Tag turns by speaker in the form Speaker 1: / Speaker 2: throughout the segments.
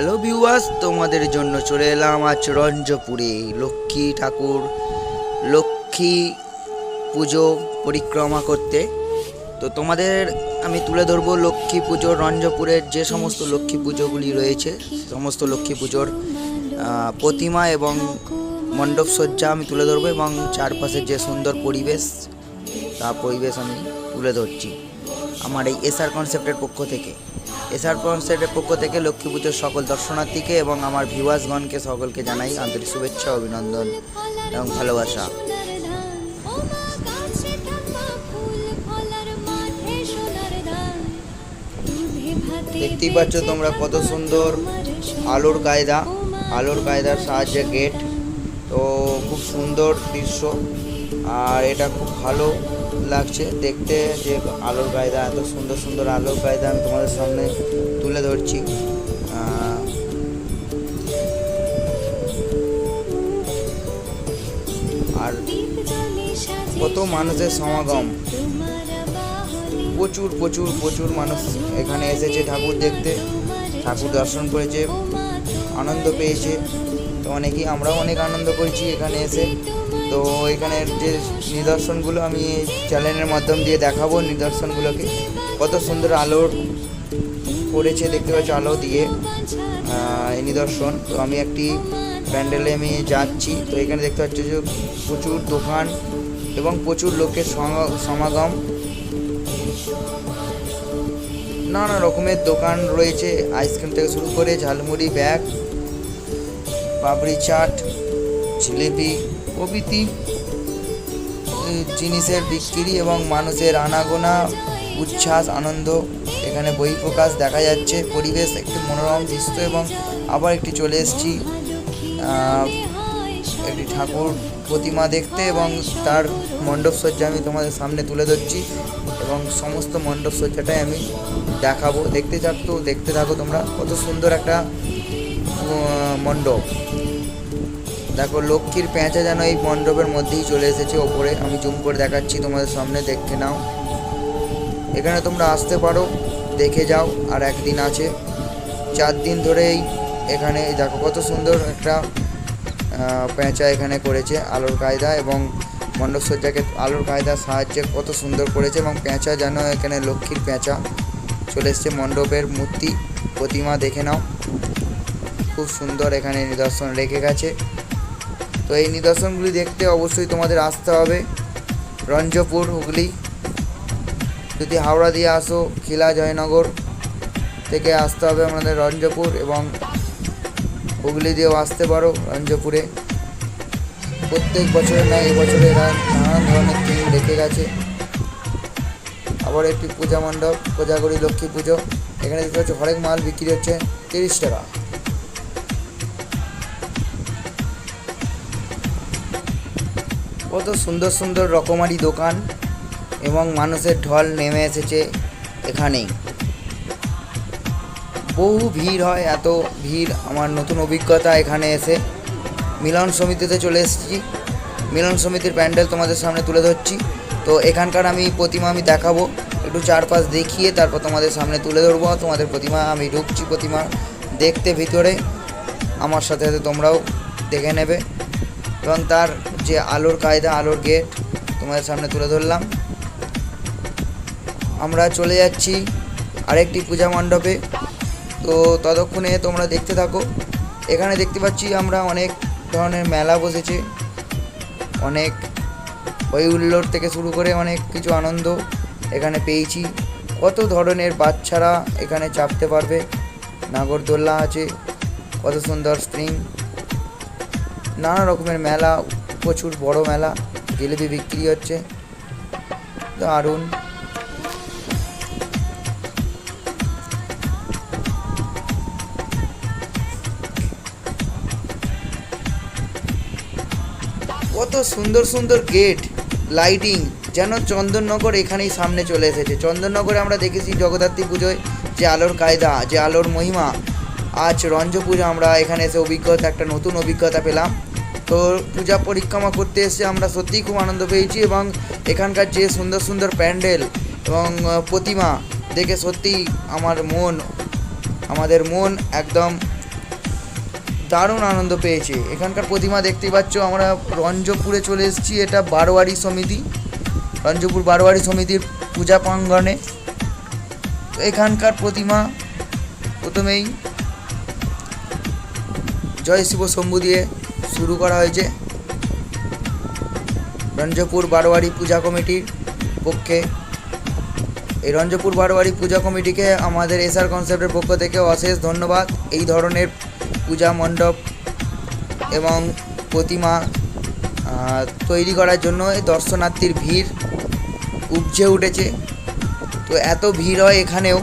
Speaker 1: Hello viewers তোমাদের জন্য চলে এলাম আজ রঞ্জপুরে। লক্ষ্মী ঠাকুর, লক্ষ্মী পুজো পরিক্রমা করতে। তো তোমাদের আমি তুলে ধরবো লক্ষ্মী পুজোর রঞ্জপুরের যে সমস্ত লক্ষ্মী পুজোগুলি রয়েছে, সমস্ত লক্ষ্মী পুজোর প্রতিমা এবং মণ্ডপ সজ্জা আমি তুলে ধরবো এবং চারপাশের যে সুন্দর পরিবেশ, তা পরিবেশ আমি তুলে ধরছি। আমার এই এসআর কনসেপ্টের পক্ষ থেকে। এসআর কনসেপ্টের পক্ষ থেকে লক্ষ্মী পুজোর সকল দর্শনার্থীকে এবং আমার ভিউয়ার্সগণকে সকলকে জানাই আন্তরিক শুভেচ্ছা অভিনন্দন এবং ভালোবাসা। দেখতেই পাচ্ছ তোমরা কত সুন্দর আলোর কায়দা, আলোর কায়দার সাহায্যে গেট। তো খুব সুন্দর দৃশ্য। আর এটা খুব ভালো লাগছে। দেখতে যে আলোর কায়দা এত সুন্দর সুন্দর আলোর কায়দা আমি তোমাদের সামনে তুলে ধরছি। আর কত মানুষের সমাগম। প্রচুর প্রচুর প্রচুর মানুষ এখানে এসেছে ঠাকুর দেখতে। ঠাকুর দর্শন করেছে, আনন্দ পেয়েছে। তো অনেকেই, আমরাও অনেক আনন্দ করেছি এখানে এসে। তো এখানের যে নিদর্শনগুলো আমি চ্যানেলের মাধ্যম দিয়ে দেখাবো, নিদর্শনগুলোকে। কত সুন্দর আলোর করেছে দেখতে পাচ্ছ, আলো দিয়ে এই নিদর্শন। তো আমি একটি প্যান্ডেলে আমি যাচ্ছি, তো এখানে দেখতে পাচ্ছ যে প্রচুর দোকান এবং প্রচুর লোকের সমাগম। নানা রকমের দোকান রয়েছে, আইসক্রিম থেকে শুরু করে ঝালমুড়ি ব্যাগ, পাপড়ি চাট, জিলিপি প্রভৃতি জিনিসের বিক্রি এবং মানুষের আনাগোনা, উচ্ছ্বাস, আনন্দ। এখানে বহিঃপ্রকাশ দেখা যাচ্ছে। পরিবেশ একটি মনোরম দৃশ্য এবং আবার একটি চলে এসেছি। একটি ঠাকুর প্রতিমা দেখতে এবং তার মণ্ডপ সজ্জা আমি তোমাদের সামনে তুলে ধরছি এবং সমস্ত মণ্ডপ সজ্জাটাই আমি দেখাবো। দেখতে থাকতো দেখতে থাকো তোমরা। কত সুন্দর একটা মণ্ডপ। দেখো, লক্ষ্মীর পেঁচা যেন এই মণ্ডপের মধ্যেই চলে এসেছে। ওপরে আমি জুম করে দেখাচ্ছি, তোমাদের সামনে দেখে নাও। এখানে তোমরা আসতে পারো, দেখে যাও, আর একদিন আছে। চার দিন ধরেই এখানে দেখো, কত সুন্দর একটা পেঁচা এখানে করেছে আলোর কায়দা এবং মণ্ডপসজ্জাকে আলোর কায়দার সাহায্যে কত সুন্দর করেছে এবং পেঁচা যেন এখানে লক্ষ্মীর পেঁচা চলে এসছে মণ্ডপের মূর্তি প্রতিমা দেখে নাও। খুব সুন্দর এখানে নিদর্শন রেখে গেছে। তো এই নিদর্শনগুলি দেখতে অবশ্যই তোমাদের আসতে হবে। রঞ্জপুর, হুগলি। যদি হাওড়া দিয়ে আসো, খিলা, জয়নগর থেকে আসতে হবে আমাদের রঞ্জপুর এবং হুগলি দিয়েও আসতে পারো রঞ্জপুরে। প্রত্যেক বছরের নয় এবছরে এরা নানান ধরনের থিম রেখে গেছে। আবার একটি পূজা মণ্ডপ, কোজাগরি লক্ষ্মী পুজো। এখানে দেখতে পাচ্ছ হরেক মাল বিক্রি হচ্ছে তিরিশ টাকা। কত সুন্দর সুন্দর রকমারি দোকান এবং মানুষের ঢল নেমে এসেছে এখানেই। বহু ভিড় হয়, এত ভিড়। আমার নতুন অভিজ্ঞতা এখানে এসে মিলন সমিতিতে চলে এসেছি। মিলন সমিতির প্যান্ডেল তোমাদের সামনে তুলে ধরছি। তো এখানকার আমি প্রতিমা আমি দেখাবো, একটু চারপাশ দেখিয়ে তারপর তোমাদের সামনে তুলে ধরবো। তোমাদের প্রতিমা, আমি ঢুকছি প্রতিমা দেখতে ভিতরে। আমার সাথে সাথে তোমরাও দেখে নেবে। এবং তার যে আলোর কায়দা, আলোর গেট তোমাদের সামনে তুলে ধরলাম। আমরা চলে যাচ্ছি আরেকটি পূজা মণ্ডপে। তো ততক্ষণে তোমরা দেখতে থাকো। এখানে দেখতে পাচ্ছি আমরা অনেক ধরনের মেলা বসেছে। অনেক ওই হুল্লোড় থেকে শুরু করে অনেক কিছু আনন্দ এখানে পেয়েছি। কত ধরনের বাচ্চারা এখানে চাপতে পারবে? নাগরদোল্লা আছে, কত সুন্দর স্প্রিং নানা রকমের মেলা, প্রচুর বড় মেলা, জিলিপি বিক্রি হচ্ছে, দারুণ। কত সুন্দর সুন্দর গেট, লাইটিং, যেন চন্দননগর এখানেই সামনে চলে এসেছে। চন্দননগরে আমরা দেখেছি জগদ্ধাত্রী পুজোয় যে আলোর কায়দা, যে আলোর মহিমা। আজ রঞ্জ পুজো আমরা এখানে এসে অভিজ্ঞতা, একটা নতুন অভিজ্ঞতা পেলাম। তো পূজা পরিক্রমা করতে এসে আমরা সত্যিই খুব আনন্দ পেয়েছি এবং এখানকার যে সুন্দর সুন্দর প্যান্ডেল এবং প্রতিমা দেখে সত্যিই আমার মন, আমাদের মন একদম দারুণ আনন্দ পেয়েছে। এখানকার প্রতিমা দেখতেই পাচ্ছ, আমরা রঞ্জপুরে চলে এসেছি। এটা বারোয়ারি সমিতি, রঞ্জপুর বারোয়ারি সমিতির পূজা প্রাঙ্গণে। তো এখানকার প্রতিমা প্রথমেই জয় শিব শম্ভু দিয়ে শুরু করা হয়েছে। রঞ্জপুর বারোয়ারি পূজা কমিটির পক্ষে। এই রঞ্জপুর বারোয়ারি পূজা কমিটিকে আমাদের এসআর কনসেপ্টের পক্ষ থেকে অশেষ ধন্যবাদ। এই ধরনের পূজা মণ্ডপ এবং প্রতিমা তৈরি করার জন্য এই দর্শনার্থীর ভিড় উপজে উঠেছে। তো এত ভিড় হয় এখানেও,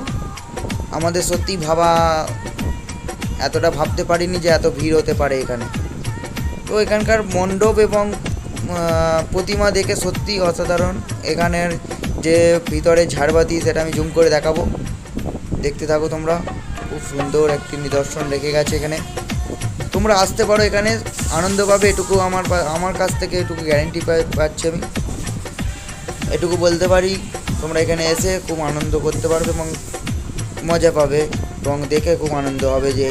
Speaker 1: আমাদের সত্যি ভাবা, এতটা ভাবতে পারিনি যে এত ভিড় হতে পারে এখানে। তো এখানকার মণ্ডপ এবং প্রতিমা দেখে সত্যি অসাধারণ। এখানের যে ভিতরে ঝাড়বাতি সেটা আমি জুম করে দেখাবো। দেখতে থাকো তোমরা। খুব সুন্দর একটি নিদর্শন রেখে গেছে এখানে। তোমরা আসতে পারো এখানে। আনন্দ পাবে এটুকু আমার আমার কাছ থেকে এটুকু গ্যারেন্টি পাচ্ছি আমি। এটুকু বলতে পারি, তোমরা এখানে এসে খুব আনন্দ করতে পারবে এবং মজা পাবে এবং দেখে খুব আনন্দ হবে যে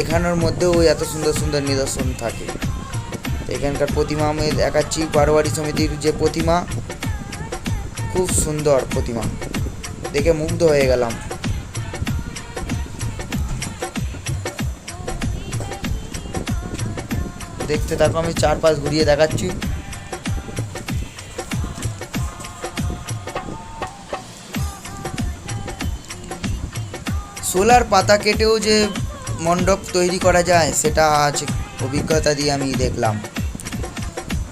Speaker 1: এখানের মধ্যেও এত সুন্দর সুন্দর নিদর্শন থাকে। এখানকার প্রতিমা আমি দেখাচ্ছি, বারোয়ারি সমিতির যে প্রতিমা, খুব সুন্দর প্রতিমা। দেখে মুগ্ধ হয়ে গেলাম। দেখতে থাকো, আমি চারপাশ ঘুরিয়ে দেখাচ্ছি। সোলার পাতা কেটেও যে মণ্ডপ তৈরি করা যায়, সেটা আজ অভিজ্ঞতা দিয়ে আমি দেখলাম।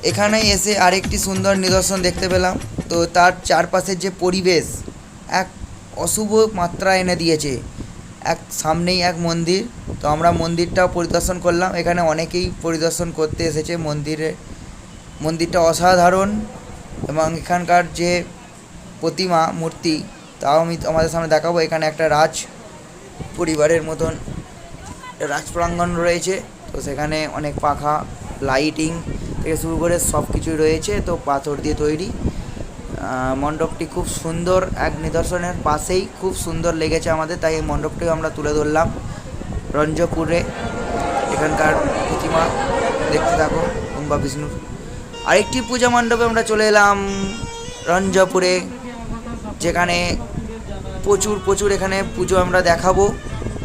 Speaker 1: এখানে এসে আরেকটি সুন্দর নিদর্শন দেখতে পেলাম। তো তার চারপাশের যে পরিবেশ, এক অশুভ মাত্রা এনে দিয়েছে। এক সামনেই এক মন্দির। তো আমরা মন্দিরটাও পরিদর্শন করলাম। এখানে অনেকেই পরিদর্শন করতে এসেছে মন্দিরে। মন্দিরটা অসাধারণ এবং এখানকার যে প্রতিমা, মূর্তি, তাও আমি আমাদের সামনে দেখাবো। এখানে একটা রাজ পরিবারের মতন রাজ প্রাঙ্গণ রয়েছে। তো সেখানে অনেক পাখা, লাইটিং থেকে শুরু করে সব কিছুই রয়েছে, তো পাথর দিয়ে তৈরি। মণ্ডপটি খুব সুন্দর, এক নিদর্শনের পাশেই খুব সুন্দর লেগেছে আমাদের, তাই এই মণ্ডপটিও আমরা তুলে ধরলাম রঞ্জপুরে। এখানকার প্রতিমা দেখতে থাকো কুম্বা বিষ্ণুর আরেকটি পূজা মণ্ডপে আমরা চলে এলাম রঞ্জপুরে, যেখানে প্রচুর প্রচুর এখানে পুজো আমরা দেখাবো।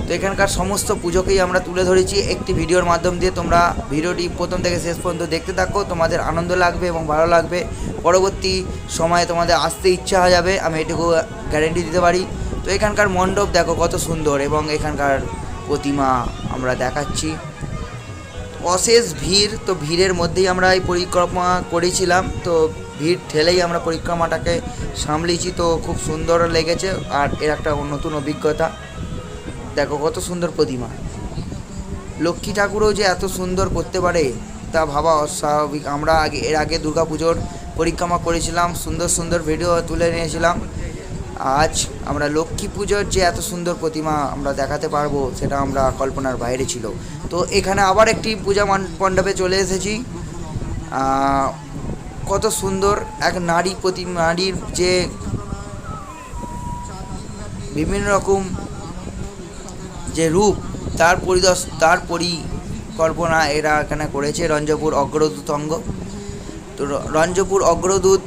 Speaker 1: তো এখানকার সমস্ত পুজোকেই আমরা তুলে ধরেছি। একটি ভিডিওর মাধ্যম দিয়ে তোমরা ভিডিওটি প্রথম থেকে শেষ পর্যন্ত দেখতে থাকো। তোমাদের আনন্দ লাগবে এবং ভালো লাগবে। পরবর্তী সময়ে তোমাদের আসতে ইচ্ছা হয়ে যাবে। আমি এটুকু গ্যারেন্টি দিতে পারি। তো এখানকার মণ্ডপ দেখো কত সুন্দর এবং এখানকার প্রতিমা আমরা দেখাচ্ছি। অশেষ ভিড়, তো ভিড়ের মধ্যেই আমরা এই পরিক্রমা করেছিলাম। তো ভিড় ঠেলেই আমরা পরিক্রমাটাকে সামলিয়েছি তো খুব সুন্দর লেগেছে। আর এর একটা নতুন অভিজ্ঞতা। দেখো কত সুন্দর প্রতিমা। লক্ষ্মী ঠাকুরও যে এত সুন্দর করতে পারে, তা ভাবা অস্বাভাবিক। আমরা আগে, এর আগে দুর্গা পুজোর পরিক্রমা করেছিলাম, সুন্দর সুন্দর ভিডিও তুলে নিয়েছিলাম। আজ আমরা লক্ষ্মী পুজোর যে এত সুন্দর প্রতিমা আমরা দেখাতে পারব, সেটা আমরা কল্পনার বাইরে ছিল। তো এখানে আবার একটি পূজা মণ্ডপে চলে এসেছি। কত সুন্দর এক নারী প্রতি, নারীর যে বিভিন্ন রকম যে রূপ তার পরিদর্শ, তার পরিকল্পনা এরা এখানে করেছে। রঞ্জপুর অগ্রদূত অঙ্গ। তো রঞ্জপুর অগ্রদূত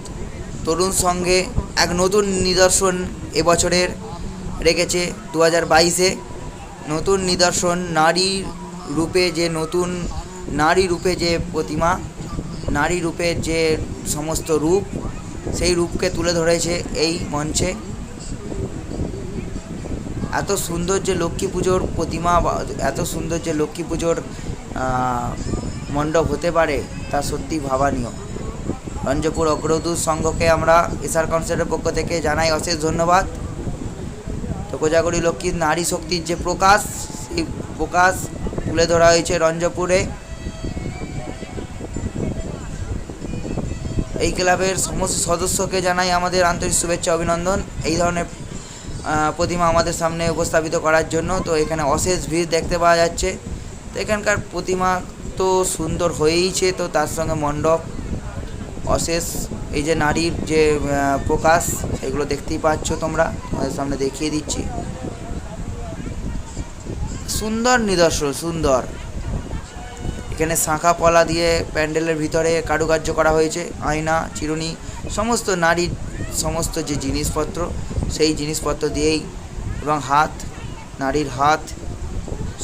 Speaker 1: তরুণ সঙ্গে এক নতুন নিদর্শন এবছরের রেখেছে দু হাজার বাইশে। নতুন নিদর্শন, নারী রূপে যে নতুন, নারী রূপে যে প্রতিমা, নারী রূপের যে সমস্ত রূপ, সেই রূপকে তুলে ধরেছে এই মঞ্চে। এত সুন্দর যে লক্ষ্মী পুজোর প্রতিমা এত সুন্দর যে লক্ষ্মী পুজোর মণ্ডপ হতে পারে, তা সত্যি ভাবানীয়। রঞ্জপুর অগ্রদূত সংঘকে আমরা এসআর কাউন্সিলের পক্ষ থেকে জানাই অশেষ ধন্যবাদ। তো কোজাগরি লক্ষ্মীর নারী শক্তির যে প্রকাশ, সেই প্রকাশ তুলে ধরা হয়েছে রঞ্জপুরে। এই ক্লাবের সমস্ত সদস্যকে জানাই আমাদের আন্তরিক শুভেচ্ছা, অভিনন্দন। এই ধরনের প্রতিমা আমাদের সামনে উপস্থাপিত করার জন্য। তো এখানে অশেষ ভিড় দেখতে পাওয়া যাচ্ছে। তো এখানকার প্রতিমা তো সুন্দর হয়েইছে, তো তার সঙ্গে মণ্ডপ, অশেষ, এই যে নারীর যে প্রকাশ সেগুলো দেখতেই পাচ্ছ তোমরা। তোমাদের সামনে দেখিয়ে দিচ্ছি। সুন্দর নিদর্শন, সুন্দর। এখানে শাঁখা পলা দিয়ে প্যান্ডেলের ভিতরে কারুকার্য করা হয়েছে, আয়না, চিরুনি, সমস্ত নারীর সমস্ত যে জিনিসপত্র, সেই জিনিসপত্র দিয়েই এবং হাত নারীর হাত,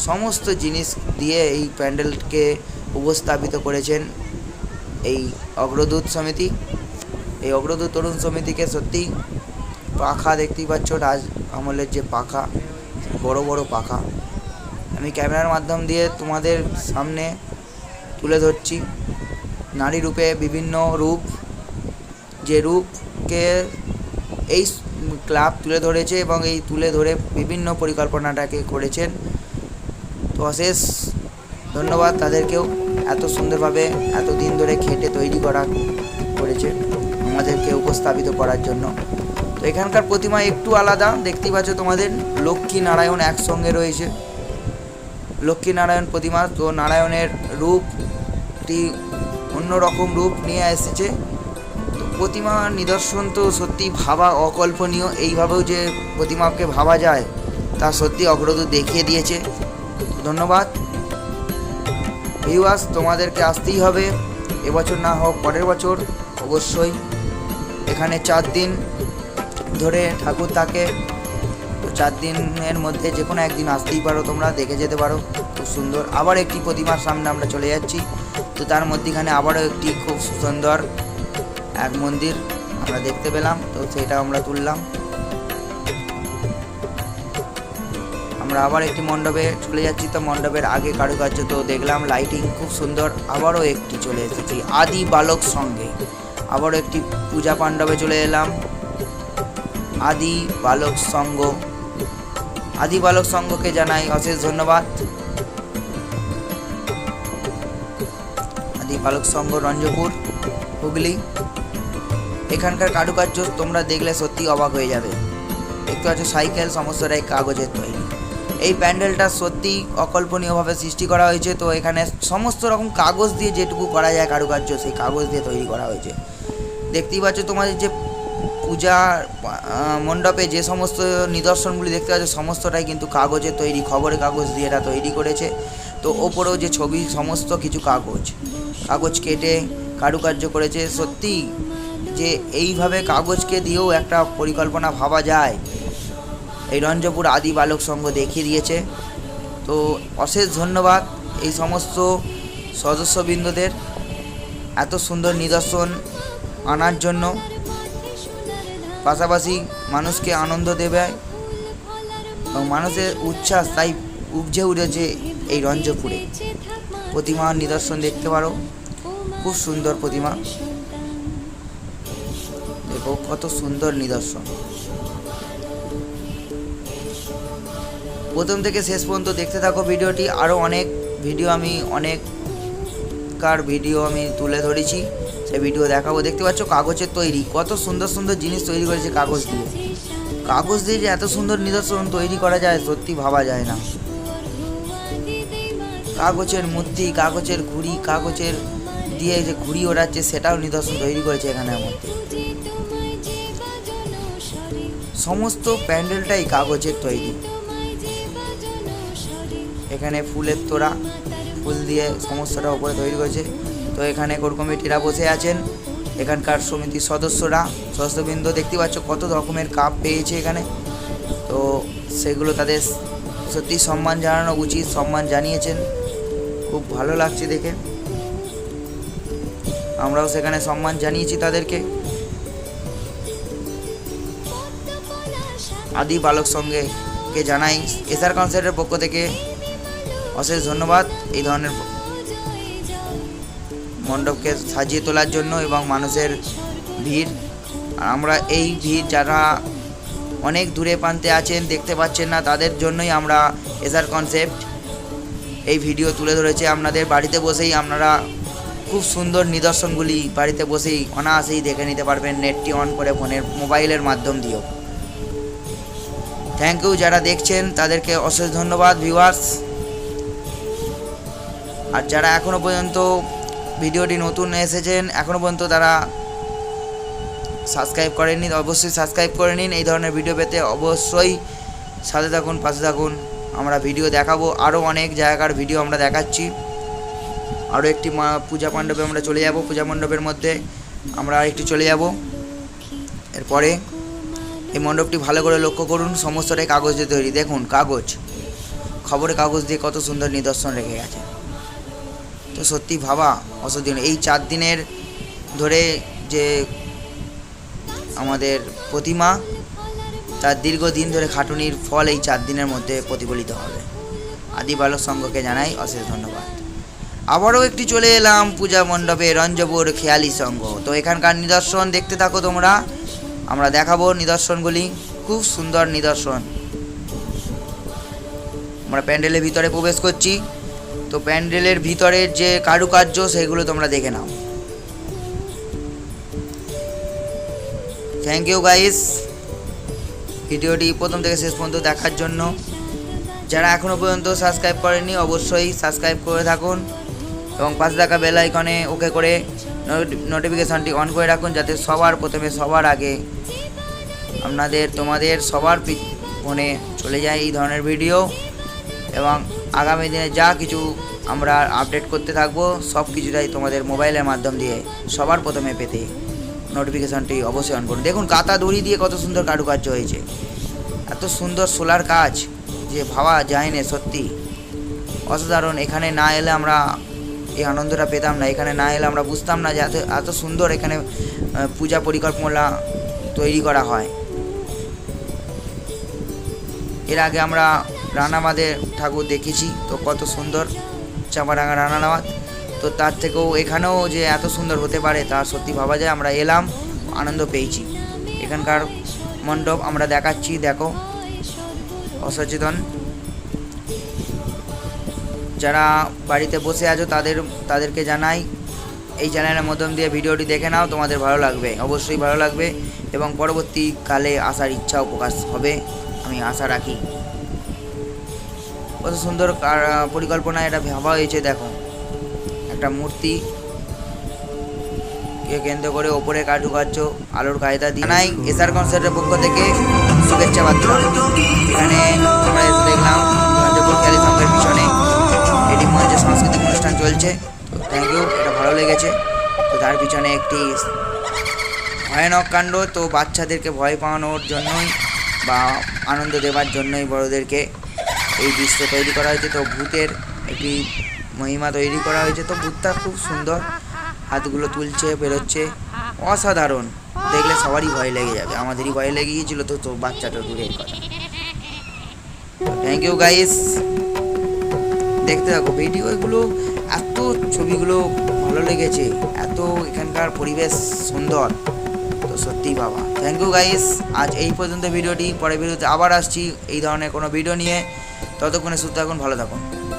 Speaker 1: সমস্ত জিনিস দিয়ে এই প্যান্ডেলকে উপস্থাপিত করেছেন এই অগ্রদূত সমিতি। এই অগ্রদূত তরুণ সমিতিকে সত্যি পাখা দেখতেই পাচ্ছ, রাজ আমলের যে পাখা, বড় বড় পাখা। আমি ক্যামেরার মাধ্যম দিয়ে তোমাদের সামনে তুলে ধরছি। নারী রূপে বিভিন্ন রূপ, যে রূপকে এই ক্লাব তুলে ধরেছে এবং এই তুলে ধরে বিভিন্ন পরিকল্পনাটাকে করেছেন। তো অশেষ ধন্যবাদ তাদেরকেও এত সুন্দরভাবে এত দিন ধরে খেটে তৈরি করা করেছে আমাদেরকে উপস্থাপিত করার জন্য। তো এখানকার প্রতিমা একটু আলাদা, দেখতেই পাচ্ছ তোমাদের লক্ষ্মী নারায়ণ একসঙ্গে রয়েছে। লক্ষ্মী নারায়ণ প্রতিমা তো নারায়ণের রূপটি অন্যরকম রূপ নিয়ে এসেছে। প্রতিমা নিদর্শন তো সত্যি ভাবা অকল্পনীয়। এইভাবেও যে প্রতিমাকে ভাবা যায়, তা সত্যি অগ্রদূত দেখিয়ে দিয়েছে। ধন্যবাদ। ভিউয়ার্স তোমাদেরকে আসতেই হবে। এবছর না হোক পরের বছর, অবশ্যই। এখানে চার দিন ধরে ঠাকুর থাকে চার দিনের মধ্যে যে কোনো একদিন আসতেই পারো তোমরা, দেখে যেতে পারো। খুব সুন্দর। আবার একটি প্রতিমার সামনে আমরা চলে যাচ্ছি। তো তার মধ্যেখানে আবারও একটি খুব সুন্দর এক মন্দির আমরা দেখতে পেলাম, তো সেটা আমরা তুললাম। আমরা আবার একটি মণ্ডপে চলে যাচ্ছি, তো মণ্ডপের আগে কারুকার্য তো দেখলাম লাইটিং খুব সুন্দর। আবারও একটি চলে এসেছি, আদি বালক সঙ্গে। আবারও একটি পূজা পাণ্ডবে চলে এলাম, আদি বালক সংঘ আদি বালক সংঘকে জানাই অশেষ ধন্যবাদ। আদি বালক সংঘ রঞ্জপুর, হুগলি। এখানকার কারুকার্য তোমরা দেখলে সত্যি অবাক হয়ে যাবে। দেখতে পাচ্ছ সাইকেল সমস্তটাই কাগজের তৈরি। এই প্যান্ডেলটা সত্যি অকল্পনীয়ভাবে সৃষ্টি করা হয়েছে। তো এখানে সমস্ত রকম কাগজ দিয়ে যেটুকু করা যায় কারুকার্য, সেই কাগজ দিয়ে তৈরি করা হয়েছে। দেখতেই পাচ্ছ তোমাদের যে পূজা মণ্ডপে যে সমস্ত নিদর্শনগুলি দেখতে পাচ্ছ, সমস্তটাই কিন্তু কাগজে তৈরি, খবরের কাগজ দিয়ে এটা তৈরি করেছে। তো ওপরেও যে ছবি, সমস্ত কিছু কাগজ। কাগজ কেটে কারুকার্য করেছে। সত্যি যে এইভাবে কাগজকে দিয়েও একটা পরিকল্পনা ভাবা যায়। এই রঞ্জপুর আদি বালক সংঘ দেখিয়ে দিয়েছে। তো অশেষ ধন্যবাদ এই সমস্ত সদস্যবৃন্দদের এত সুন্দর নিদর্শন আনার জন্য। পাশাপাশি মানুষকে আনন্দ দেবে এবং মানুষের উচ্ছ্বাস তাই উপজে উঠেছে এই রঞ্জপুরে। প্রতিমা নিদর্শন দেখতে পারো। খুব সুন্দর প্রতিমা। দেখো কত সুন্দর নিদর্শন। প্রথম থেকে শেষ পর্যন্ত দেখতে থাকো ভিডিওটি। আরও অনেক ভিডিও আমি অনেক কার ভিডিও আমি তুলে ধরেছি। সেই ভিডিও দেখাবো। দেখতে পাচ্ছ কাগজের তৈরি। কত সুন্দর সুন্দর জিনিস তৈরি করেছে কাগজ দিয়ে। কাগজ দিয়ে যে এত সুন্দর নিদর্শন তৈরি করা যায়, সত্যি ভাবা যায় না। কাগজের মূর্তি, কাগজের ঘুড়ি, কাগজের দিয়ে যে ঘুড়ি ওড়াচ্ছে, সেটাও নিদর্শন তৈরি করেছে এখানের মধ্যে। সমস্ত প্যান্ডেলটাই কাগজের তৈরি। এখানে ফুলের তোড়া, ফুল দিয়ে সমস্তটা উপরে তৈরি করেছে। তো এখানে কোর কমিটিরা বসে আছেন। এখানকার সমিতির সদস্যরা, সদস্যবৃন্দ দেখতে পাচ্ছ কত রকমের কাপ পেয়েছে এখানে। তো সেগুলো তাদের সত্যি সম্মান জানানো উচিত, সম্মান জানিয়েছেন। খুব ভালো লাগছে দেখে। আমরাও সেখানে সম্মান জানিয়েছি তাদেরকে। আদি বালক সঙ্গে কে জানাই। এসআর কনসার্টের পক্ষ থেকে অশেষ ধন্যবাদ এই ধরনের মণ্ডপকে সাজিয়ে তোলার জন্য এবং মানুষের ভিড়। আমরা এই ভিড় যারা অনেক দূরে প্রান্তে আছেন, দেখতে পাচ্ছেন না, তাদের জন্যই আমরা এসআর কনসেপ্ট এই ভিডিও তুলে ধরেছে। আপনাদের বাড়িতে বসেই আপনারা খুব সুন্দর নিদর্শনগুলি বাড়িতে বসেই অনায়াসেই দেখে নিতে পারবেন। নেটটি অন করে ফোনের, মোবাইলের মাধ্যম দিয়েও। থ্যাংক ইউ যারা দেখছেন, তাদেরকে অশেষ ধন্যবাদ ভিউয়ার্স আর যারা এখনও পর্যন্ত ভিডিওটি নতুন এসেছেন এখনও পর্যন্ত তারা সাবস্ক্রাইব করেননি, অবশ্যই সাবস্ক্রাইব করে নিন। এই ধরনের ভিডিও পেতে অবশ্যই সাথে থাকুন, পাশে থাকুন। আমরা ভিডিও দেখাবো। আরও অনেক জায়গার ভিডিও আমরা দেখাচ্ছি। আরও একটি পূজা মণ্ডপে আমরা চলে যাব। পূজা মণ্ডপের মধ্যে আমরা আরেকটু চলে যাব। এরপরে এই মণ্ডপটি ভালো করে লক্ষ্য করুন, সমস্তটাই কাগজ দিয়ে তৈরি। দেখুন, কাগজ। খবরের কাগজ দিয়ে কত সুন্দর নিদর্শন রেখে গেছে। তো সত্যি ভাবা অসাধারণ। এই চার দিনের ধরে যে আমাদের প্রতিমা, তার দীর্ঘদিন ধরে খাটুনির ফল এই চার দিনের মধ্যে প্রতিফলিত হবে। আদি বালক সংঘকে জানাই অশেষ ধন্যবাদ। আবারও একটি চলে এলাম পূজা মণ্ডপে রঞ্জপুর খেয়ালি সংঘ। তো এখানকার নিদর্শন দেখতে থাকো তোমরা। আমরা দেখাবো নিদর্শনগুলি। খুব সুন্দর নিদর্শন। আমরা প্যান্ডেলের ভিতরে প্রবেশ করছি। তো প্যান্ডেলের ভিতরের যে কারুকার্য, সেগুলো তোমরা দেখে নাও। থ্যাংক ইউ গাইস ভিডিওটি প্রথম থেকে শেষ পর্যন্ত দেখার জন্য। যারা এখনও পর্যন্ত সাবস্ক্রাইব করেনি অবশ্যই সাবস্ক্রাইব করে থাকুন। এবং পাশে থাকা বেল আইকনে ওকে করে নোটিফিকেশনটি অন করে রাখুন যাতে সবার প্রথমে সবার আগে আপনাদের, তোমাদের সবার ফোনে চলে যায় এই ধরনের ভিডিও এবং আগামী দিনে যা কিছু আমরা আপডেট করতে থাকব, সব কিছুটাই তোমাদের মোবাইলের মাধ্যম দিয়ে সবার প্রথমে পেতে নোটিফিকেশানটি অবশ্যই অন করুন। দেখুন কাতা দড়ি দিয়ে কত সুন্দর কারুকার্য হয়েছে। এত সুন্দর সোলার কাজ যে ভাবা যায় না সত্যি। অসাধারণ, এখানে না এলে আমরা এই আনন্দটা পেতাম না। এখানে না এলে আমরা বুঝতাম না যে এত এত সুন্দর এখানে পূজা পরিকল্পনা তৈরি করা হয়। এর আগে আমরা রানামাদের ঠাকুর দেখেছি, তো কত সুন্দর চাপাডাঙ্গা রানামাদ তো তার থেকেও এখানেও যে এত সুন্দর হতে পারে, তা সত্যি ভাবা যায়। আমরা এলাম, আনন্দ পেয়েছি। এখানকার মণ্ডপ আমরা দেখাচ্ছি, দেখো। অসচেতন। যারা বাড়িতে বসে আছো তাদের, তাদেরকে জানাই। এই চ্যানেলের মাধ্যম দিয়ে ভিডিওটি দেখে নাও, তোমাদের ভালো লাগবে। অবশ্যই ভালো লাগবে এবং পরবর্তীকালে আসার ইচ্ছাও প্রকাশ হবে। আমি আশা রাখি। কত সুন্দর পরিকল্পনা এটা ভাবা হয়েছে, দেখো। একটা মূর্তি। কে কেন্দ্র করে ওপরে কার্যকার্য আলোর কায়দা দিয়ে জানাই, এসআর কনসার্টের পক্ষ থেকে শুভেচ্ছা বার্তা। এখানে দেখলাম পিছনে। মঞ্চে সাংস্কৃতিক অনুষ্ঠান চলছে, তো থ্যাংক ইউ এটা ভালো লেগেছে। তো তার পিছনে একটি ভয়ানক কাণ্ড, তো বাচ্চাদেরকে ভয় পাওয়ানোর জন্যই বা আনন্দ দেওয়ার জন্যই বড়োদেরকে এই দৃশ্য তৈরি করা হয়েছে। তো ভূতের একটি মহিমা তৈরি করা হয়েছে। তো ভূতটা খুব সুন্দর, হাতগুলো তুলছে, বেরোচ্ছে। অসাধারণ। দেখলে সবারই ভয় লেগে যাবে। আমাদেরই ভয় লেগে গিয়েছিল তো তো বাচ্চাটা দূরের কথা। থ্যাংক ইউ গাইস দেখতে থাকো। ভিডিওগুলো, এত ছবিগুলো ভালো লেগেছে, এত এখানকার পরিবেশ সুন্দর। তো সত্যি বাবা। থ্যাংক ইউ গাইস আজ এই পর্যন্ত ভিডিওটি পরে ভিডিওতে আবার আসছি। এই ধরনের কোনো ভিডিও নিয়ে। ততক্ষণে সুস্থ থাকুন, ভালো থাকুন।